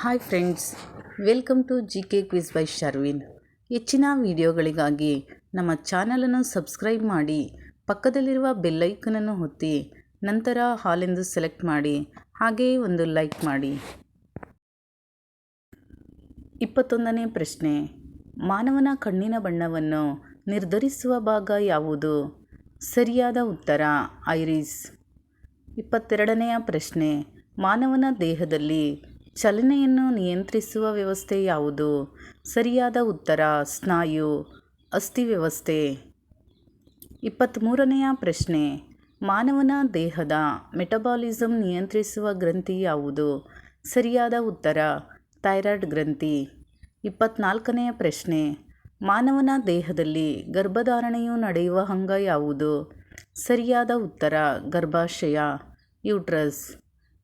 Hi friends welcome to G K quiz by Sharvin ಹೆಚ್ಚಿನ ವಿಡಿಯೋಗಳಿಗಾಗಿ ನಮ್ಮ ಚಾನಲನ್ನು ಸಬ್ಸ್ಕ್ರೈಬ್ ಮಾಡಿ, ಪಕ್ಕದಲ್ಲಿರುವ ಬೆಲ್ಲೈಕನನ್ನು ಒತ್ತಿ, ನಂತರ ಹಾಲೆಂದು ಸೆಲೆಕ್ಟ್ ಮಾಡಿ ಹಾಗೆಯೇ ಒಂದು ಲೈಕ್ ಮಾಡಿ. ಇಪ್ಪತ್ತೊಂದನೇ ಪ್ರಶ್ನೆ, ಮಾನವನ ಕಣ್ಣಿನ ಬಣ್ಣವನ್ನು ನಿರ್ಧರಿಸುವ ಭಾಗ ಯಾವುದು? ಸರಿಯಾದ ಉತ್ತರ, ಐರಿಸ್. ಇಪ್ಪತ್ತೆರಡನೆಯ ಪ್ರಶ್ನೆ, ಮಾನವನ ದೇಹದಲ್ಲಿ ಚಲನೆಯನ್ನು ನಿಯಂತ್ರಿಸುವ ವ್ಯವಸ್ಥೆ ಯಾವುದು? ಸರಿಯಾದ ಉತ್ತರ, ಸ್ನಾಯು, ಅಸ್ಥಿ ವ್ಯವಸ್ಥೆ. ಇಪ್ಪತ್ತ್ಮೂರನೆಯ ಪ್ರಶ್ನೆ. ಮಾನವನ ದೇಹದ ಮೆಟಬಾಲಿಸಮ್ ನಿಯಂತ್ರಿಸುವ ಗ್ರಂಥಿ ಯಾವುದು? ಸರಿಯಾದ ಉತ್ತರ, ಥೈರಾಯ್ಡ್ ಗ್ರಂಥಿ. ಇಪ್ಪತ್ನಾಲ್ಕನೆಯ ಪ್ರಶ್ನೆ. ಮಾನವನ ದೇಹದಲ್ಲಿ ಗರ್ಭಧಾರಣೆಯು ನಡೆಯುವ ಅಂಗ ಯಾವುದು? ಸರಿಯಾದ ಉತ್ತರ, ಗರ್ಭಾಶಯ. ಯೂಟ್ರಸ್.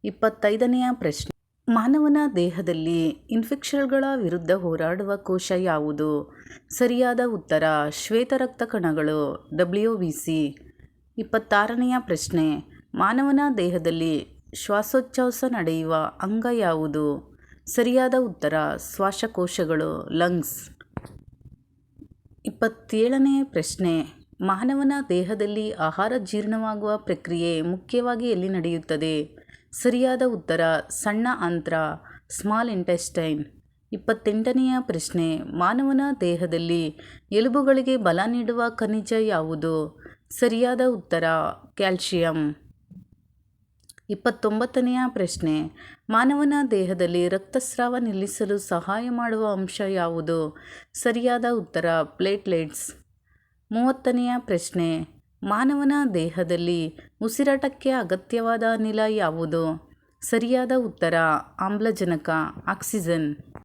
ಇಪ್ಪತ್ತೈದನೆಯ ಪ್ರಶ್ನೆ. ಮಾನವನ ದೇಹದಲ್ಲಿ ಇನ್ಫೆಕ್ಷನ್ಗಳ ವಿರುದ್ಧ ಹೋರಾಡುವ ಕೋಶ ಯಾವುದು? ಸರಿಯಾದ ಉತ್ತರ ಶ್ವೇತರಕ್ತ ಕಣಗಳು ಡಬ್ಲ್ಯೂ ವಿ ಸಿ ಇಪ್ಪತ್ತಾರನೆಯ ಪ್ರಶ್ನೆ, ಮಾನವನ ದೇಹದಲ್ಲಿ ಶ್ವಾಸೋಚ್ಛ್ವಾಸ ನಡೆಯುವ ಅಂಗ ಯಾವುದು? ಸರಿಯಾದ ಉತ್ತರ, ಶ್ವಾಸಕೋಶಗಳು ಲಂಗ್ಸ್ ಇಪ್ಪತ್ತೇಳನೇ ಪ್ರಶ್ನೆ, ಮಾನವನ ದೇಹದಲ್ಲಿ ಆಹಾರ ಜೀರ್ಣವಾಗುವ ಪ್ರಕ್ರಿಯೆ ಮುಖ್ಯವಾಗಿ ಎಲ್ಲಿ ನಡೆಯುತ್ತದೆ? ಸರಿಯಾದ ಉತ್ತರ, ಸಣ್ಣ ಅಂತ್ರ ಸ್ಮಾಲ್ ಇಂಟೆಸ್ಟೈನ್ ಇಪ್ಪತ್ತೆಂಟನೆಯ ಪ್ರಶ್ನೆ, ಮಾನವನ ದೇಹದಲ್ಲಿ ಎಲುಬುಗಳಿಗೆ ಬಲ ನೀಡುವ ಖನಿಜ ಯಾವುದು? ಸರಿಯಾದ ಉತ್ತರ, ಕ್ಯಾಲ್ಶಿಯಂ. ಇಪ್ಪತ್ತೊಂಬತ್ತನೆಯ ಪ್ರಶ್ನೆ, ಮಾನವನ ದೇಹದಲ್ಲಿ ರಕ್ತಸ್ರಾವ ನಿಲ್ಲಿಸಲು ಸಹಾಯ ಮಾಡುವ ಅಂಶ ಯಾವುದು? ಸರಿಯಾದ ಉತ್ತರ ಪ್ಲೇಟ್ಲೆಟ್ಸ್ ಮೂವತ್ತನೆಯ ಪ್ರಶ್ನೆ ಮಾನವನ ದೇಹದಲ್ಲಿ ಉಸಿರಾಟಕ್ಕೆ ಅಗತ್ಯವಾದ ಅನಿಲ ಯಾವುದು? ಸರಿಯಾದ ಉತ್ತರ ಆಮ್ಲಜನಕ ಆಕ್ಸಿಜನ್.